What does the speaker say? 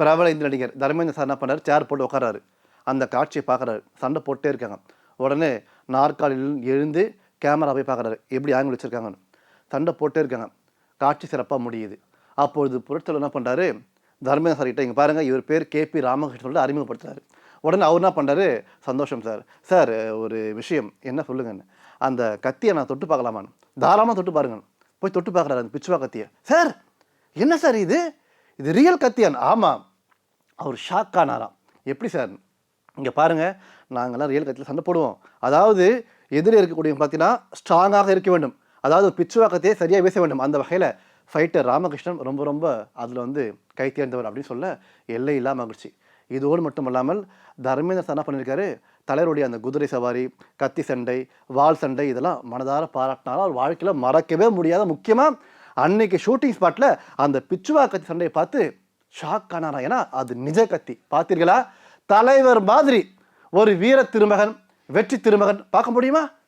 பிரபல இந்திய நடிகர். தர்மேந்திர சார் என்ன பண்ணாரு சேர் போட்டு உட்காராரு அந்த காட்சியை பார்க்குறாரு. சண்டை போட்டே இருக்காங்க. உடனே நாற்காலியில் எழுந்து கேமரா போய் பார்க்குறாரு. எப்படி ஆங்கிள் வச்சுருக்காங்கன்னு. சண்டை போட்டே இருக்காங்க. காட்சி சிறப்பாக முடியுது. அப்பொழுது பொருட்கள் என்ன பண்ணுறாரு தர்மேந்திர சார்கிட்ட இங்கே பாருங்கள் இவர் பேர் கேபி ராமகிருஷ்ணன் சொல்லிட்டு அறிமுகப்படுத்துறாரு. உடனே அவர் என்ன பண்ணுறாரு சந்தோஷம் சார். சார் ஒரு விஷயம். என்ன சொல்லுங்கன்னு. அந்த கத்தியை நான் தொட்டு பார்க்கலாமான்னு தாராளமாக தொட்டு பாருங்க போய் தொட்டு பார்க்குறாரு அந்த பிச்சுவா கத்தியை. சார் என்ன சார் இது? இது ரியல் கத்தியான் ஆமாம் அவர் ஷாக் ஆனாராம் எப்படி சார்? இங்கே பாருங்கள் நாங்கள்லாம் ரியல் கட்சியில் சண்டை போடுவோம். அதாவது எதிரே இருக்கக்கூடிய பார்த்தீங்கன்னா ஸ்ட்ராங்காக இருக்க வேண்டும். அதாவது பிச்சுவா கத்தியை சரியாக பேச வேண்டும். அந்த வகையில் ஃபைட்டர் ராமகிருஷ்ணன் ரொம்ப ரொம்ப அதில் வந்து கை தேர்ந்தவர் அப்படின்னு சொல்ல எல்லை இல்லாமல் மகிழ்ச்சி. இதோடு மட்டும் இல்லாமல் தர்மேந்திர சார் என்ன பண்ணியிருக்காரு? தலைவருடைய அந்த குதிரை சவாரி கத்தி சண்டை வாள் சண்டை இதெல்லாம் மனதார பாராட்டினாலும் அவர் வாழ்க்கையில் மறக்கவே முடியாத முக்கியமாக அன்னைக்கு ஷூட்டிங் ஸ்பாட்டில் அந்த பிச்சுவா கத்தி சண்டையை பார்த்து ஷாக் ஆனாரா ஏன்னா அது நிஜ கத்தி. பார்த்தீர்களா? தலைவர் மாதிரி ஒரு வீர திருமகன் வெற்றி திருமகன் பார்க்க முடியுமா?